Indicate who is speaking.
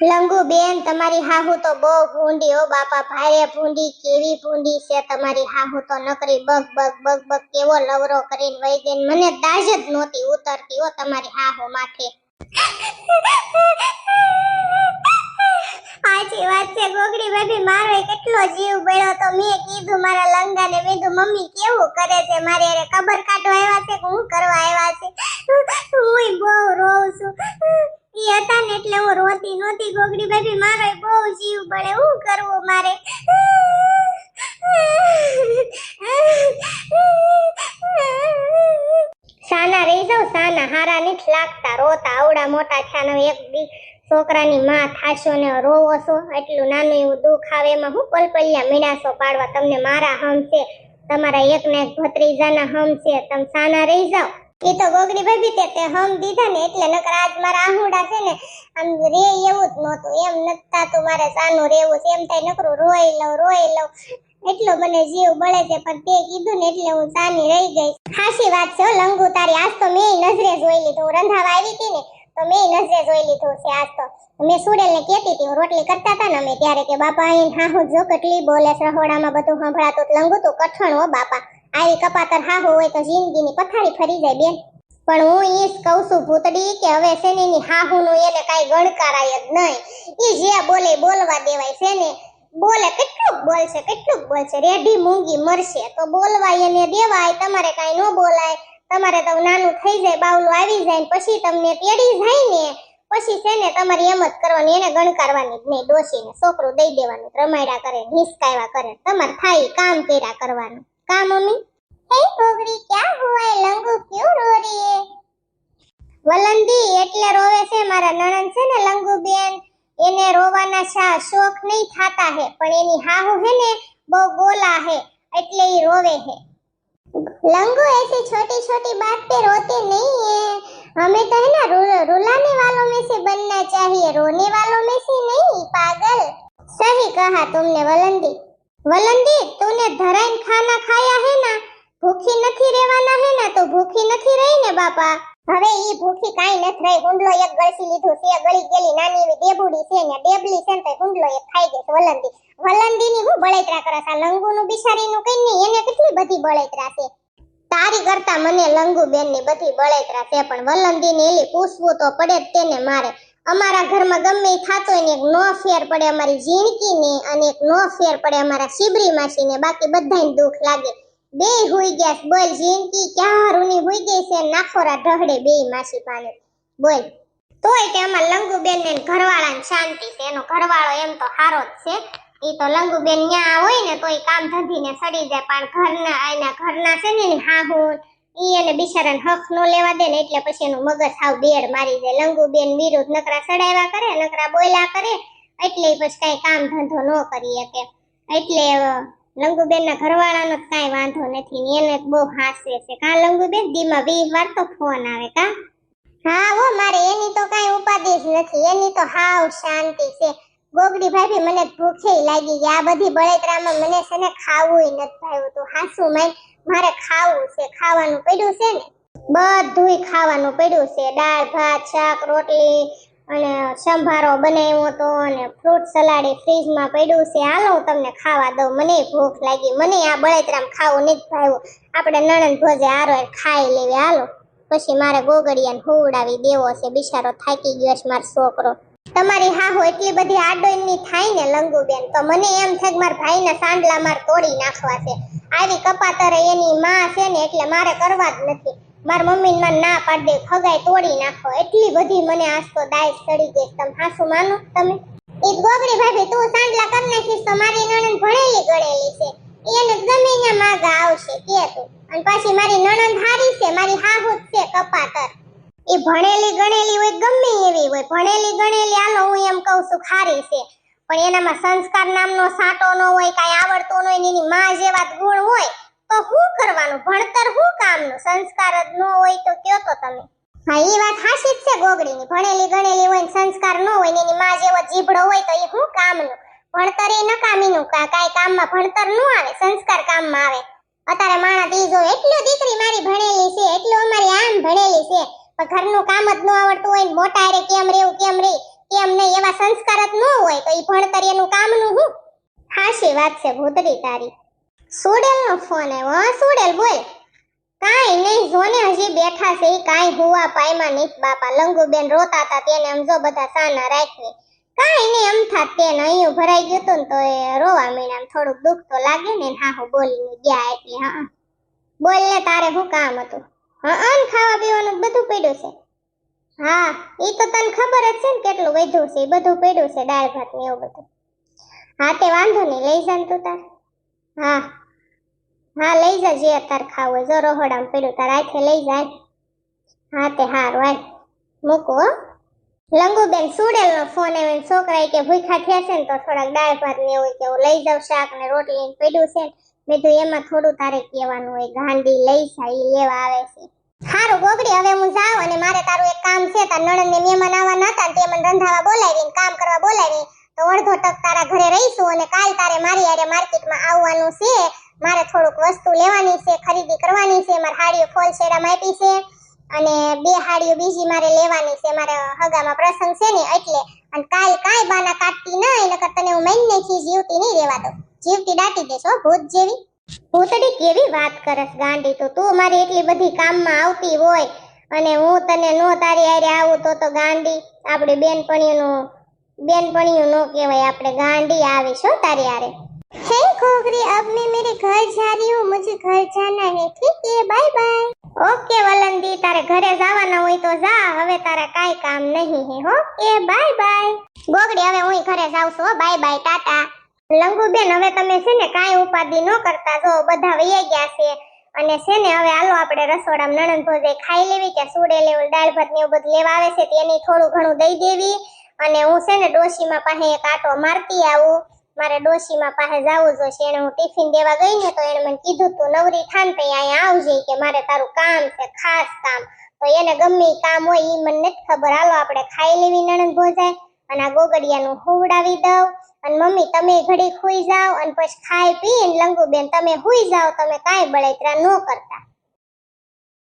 Speaker 1: લંગુ બેન, તમારી હાહુ તો બહુ ભૂંડી હો, બાપા. ભારે ભૂંડી, કેવી ભૂંડી છે તમારી હાહુ તો નકરી. બગ બગ બગ બગ, કેવો લવરો કરીને વહી ગઈ મને દાજ જ નહોતી ઉતરતી હો તમારી હાહુ માથે. સાચી વાત છે, ગોગડી બેબી મારો કેટલો જીવ બળ્યો તો મેં કીધું મારા લંગાને, મેં કીધું, મમ્મી, કેવું કરે છે? મારે અરે ખબર કાઢવા આવ્યા છે કે હું કરવા આવ્યા છે? હું બહુ રોઉં છું. ઈ હતા ને એટલે હું રોતી નહોતી. ગોગડી બેબી મારો બહુ જીવ બળે. હું કરવું મારે? સાના રહી જાવ સાના હારા નથી લાગતા. રોતા આવડા મોટા થયા એક દી છોકરાની માં થાશો ને રોવો છો? એટલું નાનું એવું દુઃખ આવે એમાં હું પલપલિયા મીડાશો પાડવા. તમને મારા હમ છે. તમારા એક ને એક ભત્રીજાના હમ છે. તમે સાના રહી જાવ એ તો ગોગડી ભાભી તે તે હમ દીધા ને એટલે નકર આજ મારા આહુડા છે ને, આમ રે એવું જ નહોતું. એમ નતા તો મારે સાનું રેવું છે. એમ થાય નકરું રોઈ લઉં રોઈ લઉં. એટલો મને જીવ બળે છે, પણ તે કીધું ને એટલે હું સાની રહી ગઈ. ખાસી વાત છે લંગુ તારી. આજ તો મેં નજરે જોઈ લીધું. હું રંધાવા આવી હતી ને, તો મેં નજરે જોઈ લીધું છે આજ તો. મેં સુડેલ ને કહેતી હતી રોટલી કરતા હતા ને અમે ત્યારે કે બાપા અહીં હા હું જો કેટલી બોલે રહોડામાં બધું સંભળાતું. લંગુ તું કઠણ હો બાપા. આવી કપાતર હાહુ હોય તો જિંદગીની પથારી ફરી જાય બેન. પણ હું એ જ કહું છું ભૂતડી કે હવે છે ને એની હાહુનું એને કાંઈ ગણકારાય જ નહીં. એ જે બોલે બોલવા દેવાય છે ને. બોલે કેટલુંક બોલશે કેટલુંક બોલશે રેઢી મૂંગી મરશે. તો બોલવાય એને દેવાય, તમારે કાંઈ ન બોલાય. તમારે તો નાનું થઈ જાય, બાવલું આવી જાય ને પછી તમને તેડી જાય ને. પછી છે ને તમારે એમ જ કરવાની, એને ગણકારવાની જ નહીં. ડોસીને છોકરું દઈ દેવાનું, રમાયડા કરે હિસકાવ્યા કરે. તમારે થાય કામ કર્યા કરવાનું. કા મમ્મી હે છોકરી ક્યાં હુઆ है लंगू क्यों रो रही है વલંદી એટલે રોવે છે મારા નણંદ છે ને લંગુ બેન એને રોવાના શા શોખ નહીં થાતા હે પણ એની હાહુ હે ને બહુ બોલા હે એટલે ઈ રોવે હે लंगू ऐसी छोटी छोटी बात पे रोते नहीं है हमें तो है ना रु, रुलाने वालों में से बनना चाहिए रोने वालों में से नहीं पागल सही कहा तुमने वलंदी વલંડી તુને ધરાઈન ખાના ખાયા હે ના? ભૂખી નથી રહેવાના હે ના? તો ભૂખી નથી રહી ને બાપા? હવે ઈ ભૂખી કાઈ નથી રહી. ગુંડલો એક ગળસી લીધું છે ગળી ગેલી નાની એવી ડેબુડી છે ને, ડેબલી છે ને તો ગુંડલો એક ખાઈ ગઈ વલંડી વલંડી ની હું બળેતરા કરે છે લંગુ નું કઈ નહીં, એને કેટલી બધી બળેતરા છે? તારી કરતા મને લંગુ બેનની બધી બળેતરા છે, પણ વલંદી ને એલી પૂછવું તો પડે જ તેને મારે. અમારા ઘરમાં ગમે થતો હોય ને એક નો ફેર પડે અમારી જીણકીને અને એક નો ફેર પડે અમારા શિબરી માસીને, બાકી બધાને દુઃખ લાગે. બે હુઈ ગયા બોલ જીણકી ક્યાં રૂની હુઈ ગઈ છે? નાખોરા ઢહડે બે માસી પાને બોલ. તોય તે અમાર લંગુબેન ને ઘરવાળાને શાંતિ છે. એનો ઘરવાળો એમ તો સારો જ છે. ઈ તો લંગુબેન ન્યા હોય ને તોય કામ ધંધીને સડી જાય. પણ ઘરના એના ઘરના છે ને હાહુ ઈ એને બિચારાને હક નો લેવા દે ને એટલે પછી એનું મગજ હાવ બેડ મારી જાય લંગુબેન વિરુદ્ધ નકરા સડાવ્યા કરે, નકરા બોલ્યા કરે, એટલે પછી કાંઈ કામ ધંધો ન કરી શકે. એટલે લંગુબેનના ઘરવાળાનો જ કાંઈ વાંધો નથી ને એને બહુ હાસે છે. કા લંગુબેન? દીમાં વીસ વાર તો ફોન આવે કા? હા, હો, મારે એની તો કાંઈ ઉપાધિ જ નથી. એની તો હાવ શાંતિ છે. ગોગડી ભાભી મને ભૂખે લાગી ગઈ આ બધી બળેતરામાં મને છે ને ખાવું નથી ભાવ્યું. તું હાસુ માય. મારે ખાવું છે, ખાવાનું પડ્યું છે ને? બધુંય ખાવાનું પડ્યું છે. દાળ, ભાત, શાક, રોટલી અને સંભારો બનાવ્યો હતો અને ફ્રૂટ સલાડ એ ફ્રીજમાં પડ્યું છે. હાલો હું તમને ખાવા દઉં. મને ભૂખ લાગી. મને આ બળેતરામ ખાવું નથી ભાવ્યું. આપણે નણંદ ભોજે આરો ખાઈ લેવી. હાલો. પછી મારે ગોગડિયાને હોવડાવી દેવો છે. બિચારો થાકી ગયો છે, મારો છોકરો. તમારી હાહો એટલી બધી આડોઈની થાય ને લંગુબેન, તો મને એમ છે કે મારા ભાઈના સાંડલા માર તોડી નાખવા છે. આવી કપાતરે એની માં છે ને એટલે મારે કરવા જ નથી. માર મમ્મી માં ના પાડી દે, ખગાઈ તોડી નાખો. એટલી બધી મને આજ તો દાય ચડી ગઈ તમે હાસુ માનો તમે? એક ગોગડી ભાભી, તું સાંડલા કર નાખીશ તો મારી નણંદ ભણેલી ગળેલી છે. એને ગમે માગા આવશે, કે તું. અને પાછી મારી નણંદ હારી છે, મારી હાહુ છે કપાતર. એ ભણેલી ગણેલી હોય ગમે એવી હોય. ભણેલી ગણેલી આલો હું એમ કહું છું ખારી છે. પણ એનામાં સંસ્કાર નામનો સાટો ન હોય, કાંઈ આવડતો ન હોય એની માં જેવા ગુણ હોય, તો શું કરવાનું? ભણતર શું કામનું? સંસ્કાર જ ન હોય તો કયો તો તમે? હા એ વાત હાશી જ છે ગોગડીની. ભણેલી ગણેલી હોય ને સંસ્કાર ન હોય એની માં જેવો જીભડો હોય તો એ શું કામનું? ભણતર એ નકામીનું કાંઈ કામમાં ભણતર ન આવે, સંસ્કાર કામમાં આવે. અત્યારે માણા તી જો એટલું દીકરી મારી ભણેલી છે એટલું અમારી આમ ભણેલી છે પણ ઘરનું કામ જ ન આવડતું હોય ને મોટા રે કેમ રેવું કેમ રે, કેમ નહીં, એવા સંસ્કાર જ ન હોય, તો એ ભણતર એનું કામનું હું? હાશી વાત છે ભૂતરી તારી. સુડેલનો ફોન આવ્યો, હા, સુડેલ બોલ. કાંઈ નહીં, જોને હજી બેઠા છે કાંઈ હુવા પાયમાં નહીં, બાપા, લંગુબેન રોતા હતા તેને આમ જો બધા સાના રાખવી. કાંઈ નહીં, એમ થાત તેને અહીંયા ભરાઈ ગયું હતું ને તો એ રોવા મીણા થોડુંક દુઃખ તો લાગે ને હા હું બોલીને ગયા એટલે, હા. બોલ ને, તારે શું કામ હતું? હા અન ખાવા પીવાનું બધું પડ્યું છે. હા એ તો તને ખબર જ છે ને કેટલું વધ્યું છે એ બધું પડ્યું છે, દાળ ભાત ને એવું બધું. હા, તે વાંધો નહીં, લઈ જા તું તાર. હા હા, લઈ જા, જે તાર ખાવું હોય, જો રહોડામાં પડ્યું, તાર આથે લઈ જાય હા, તે હારું આય મૂકો લંગુબેન સુડેલનો ફોન આવ્યો છોકરાએ કે ભૂખ્યા થયા છે ને તો થોડાક દાળ ભાત ને એવું કે લઈ જાઉં શાક ને રોટલી પડ્યું છે ને. મેં એમાં થોડું તારે કહેવાનું હોય, ગાંડી લઈ જાય લેવા આવે છે. સારું ગોગડી, હવે હું જાઉં અને મારે તારું એક કામ છે, તાર નણંદ ને મહેમાન આવવાના હતા તે મને રંધાવા બોલાવી કામ કરવા બોલાવી તો અડધો ટક તારા ઘરે રહીશું અને કાલ તારે મારી હારે માર્કેટમાં આવવાનું છે. મારે થોડુંક વસ્તુ લેવાની છે, ખરીદી કરવાની છે, મારે હાડીઓ ફોલ શેરામાં આપી છે અને બે હાડીઓ બીજી મારે લેવાની છે. મારે હગામાં પ્રસંગ છે ને એટલે, અને કાલ કાંઈ બાના કાઢતી નહીં, નકર તને હું મહિને થી જીવતી નહીં રહેવા દઉં. જીવતી દાટી દેશો ભૂત જેવી. ભૂતડી કેવી વાત કરસ ગાંડી તો? તું મારી એટલી બધી કામમાં આવતી હોય અને હું તને નો તારી આરે આવું તો તો ગાંડી આપણે બેનપણીનું, બેનપણીયું નો કહેવાય, આપણે ગાંડી આવીશું તારી આરે હે ઘોઘરી અબ મેં મેરે ઘર જા રહી હું, મુજે ઘર જાના હે, ઠીક હે, બાય બાય. ઓકે વલંદી તારે ઘરે જવાના હોય તો જા, હવે તારા કાઈ કામ નહીં હે, હો, એ બાય બાય. ગોગડી, હવે હું ઘરે જાઉં છું બાય બાય, ટાટા. લંગુબેન હવે તમે છે ને કાંઈ ઉપાધિ ન કરતા જો, બધા વૈયા ગયા છે. અને છે ને હવે હાલો આપણે રસોડામાં નણંદ ભોજે ખાઈ લેવી કે સુડે લેવું, દાળ ભાત ને એવું બધું લેવા આવે છે તેની થોડું ઘણું દઈ દેવી. અને હું છે ને ડોશીમાં પાસે એક આટો મારતી આવું. મારે ડોશીમાં પાસે જવું જોશે. એને હું ટિફિન દેવા ગઈ ને તો એને મને કીધું, તું નવરી થાન તો અહીંયા આવજે કે મારે તારું કામ છે, ખાસ કામ. તો એને ગમે કામ હોય એ મને નથી ખબર. હાલો આપણે ખાઈ લેવી નણંદ ભોજાય. અને આ ગોગડિયાનું હુવડાવી દઉં. અને મમ્મી, તમે ઘડી ખુઈ જાઓ અને પછી ખાઈ પીને લંગુબેન, તમે હુઈ જાઓ, તમે કાંઈ બળતરા ન કરતા.